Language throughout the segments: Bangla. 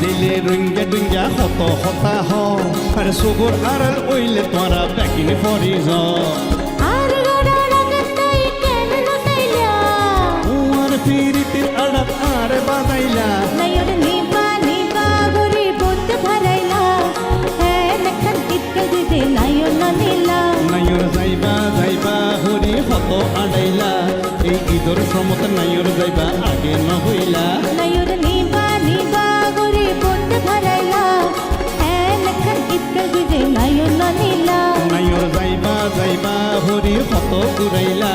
দিলে রঙ্গা ডুঙ্গা হত হতা হ। আর সগর আড়াল ওইলে তোরা ব্যাকিন ফরি য আর গড়া রাগত তাই কেন নতাইলা? তোমার ফিরিতির আড়াত আর বাদাইলা নয়র নিবা নিবা গরি বুত ভরাইলা। হে নখন ইতকল দিতে নাইর যাইবা যাইবা হরি হত আড়াইলা। এই ঈদর সমত নাইর যাইবা আগে নহইলা। হরি হত ঘুরাইলা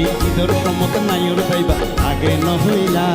এই ঈদর সমত নাইর পাইবা আগে নহইলা।